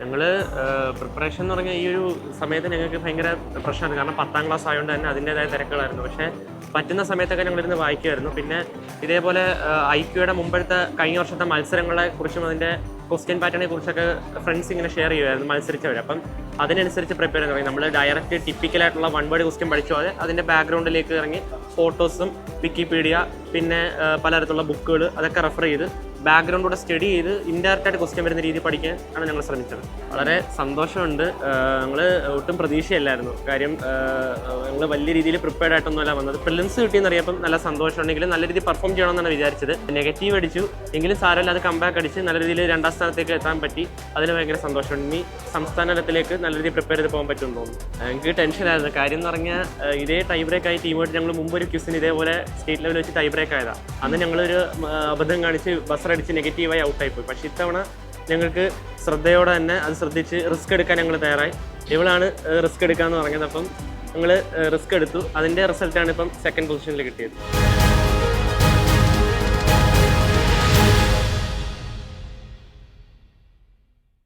ഞങ്ങൾ പ്രിപ്പറേഷൻ എന്ന് പറഞ്ഞാൽ ഈ ഒരു സമയത്ത് ഞങ്ങൾക്ക് ഭയങ്കര പ്രശ്നമായിരുന്നു കാരണം പത്താം ക്ലാസ് ആയതുകൊണ്ട് തന്നെ അതിന്റെതായ തിരക്കുകളായിരുന്നു. പക്ഷേ പറ്റുന്ന സമയത്തൊക്കെ ഞങ്ങളിരുന്ന് വായിക്കുമായിരുന്നു പിന്നെ ഇതേപോലെ ഐ ക്യൂയുടെ മുമ്പത്തെ കഴിഞ്ഞ വർഷത്തെ മത്സരങ്ങളെ കുറിച്ചും അതിന്റെ ക്വസ്റ്റ്യൻ പാറ്റേണിനെ കുറിച്ചൊക്കെ ഫ്രണ്ട്സ് ഇങ്ങനെ ഷെയർ ചെയ്യുമായിരുന്നു മത്സരിച്ചവർ അപ്പം അതിനനുസരിച്ച് പ്രിപ്പയർ ചെയ്ത് തുടങ്ങി. നമ്മൾ ഡയറക്റ്റ് ടിപ്പിക്കലായിട്ടുള്ള വൺ വേർഡ് ക്വസ്റ്റ്യൻ പഠിച്ചു. അത് അതിന്റെ ബാക്ക്ഗ്രൗണ്ടിലേക്ക് ഇറങ്ങി ഫോട്ടോസും വിക്കിപീഡിയ പിന്നെ പലതരത്തിലുള്ള ബുക്കുകൾ അതൊക്കെ റെഫർ ചെയ്ത് ബാക്ക്ഗ്രൗണ്ടൂടെ സ്റ്റഡി ചെയ്ത് ഇൻഡയറക്റ്റ് ആയിട്ട് ക്വസ്റ്റ്യൻ വരുന്ന രീതി പഠിക്കാൻ ആണ് ഞങ്ങൾ ശ്രമിച്ചത്. വളരെ സന്തോഷമുണ്ട്. ഞങ്ങൾ ഒട്ടും പ്രതീക്ഷയല്ലായിരുന്നു. കാര്യം ഞങ്ങൾ വലിയ രീതിയിൽ പ്രിപ്പയർഡ് ആയിട്ടൊന്നുമല്ല വന്നത്. പ്രിലിംസ് കിട്ടിയെന്നറിയപ്പം നല്ല സന്തോഷമുണ്ടെങ്കിലും നല്ല രീതിയിൽ പെർഫോം ചെയ്യണമെന്നാണ് വിചാരിച്ചത്. നെഗറ്റീവ് അടിച്ചു. എങ്കിലും സാരമില്ല അത് കമ്പാക്ക് അടിച്ച് നല്ല രീതിയിൽ രണ്ടാം സ്ഥാനത്തേക്ക് എത്താൻ പറ്റി. അതിന് ഭയങ്കര സന്തോഷമുണ്ട്. ഇനി സംസ്ഥാന തലത്തിലേക്ക് നല്ല രീതിയിൽ പ്രിപ്പയർ ചെയ്ത് പോകാൻ പറ്റുമെന്ന് തോന്നുന്നു. എനിക്ക് ടെൻഷനായിരുന്നു കാര്യം എന്ന് പറഞ്ഞാൽ ഇതേ ടൈ ബ്രേക്ക് ആയി ടീമായിട്ട് ഞങ്ങൾ മുമ്പ് ഒരു ക്യൂസിന് ഇതേപോലെ സ്റ്റേറ്റ് ലെവലിൽ വെച്ച് ടൈ ബ്രേക്ക് ആയതാണ് അന്ന് ഞങ്ങളൊരു അബദ്ധം കാണിച്ച് ബസർ അടിച്ച് നെഗറ്റീവായി ഔട്ടായി പോയി പക്ഷേ ഇത്തവണ ഞങ്ങൾക്ക് ശ്രദ്ധയോടെ തന്നെ അത് ശ്രദ്ധിച്ച് റിസ്ക് എടുക്കാൻ ഞങ്ങൾ തയ്യാറായി. ഇവളാണ് റിസ്ക് എടുക്കാമെന്ന് പറഞ്ഞത്. അപ്പം ഞങ്ങൾ റിസ്ക് എടുത്തു. അതിന്റെ റിസൾട്ടാണ് ഇപ്പം സെക്കൻഡ് പൊസിഷനിൽ കിട്ടിയത്.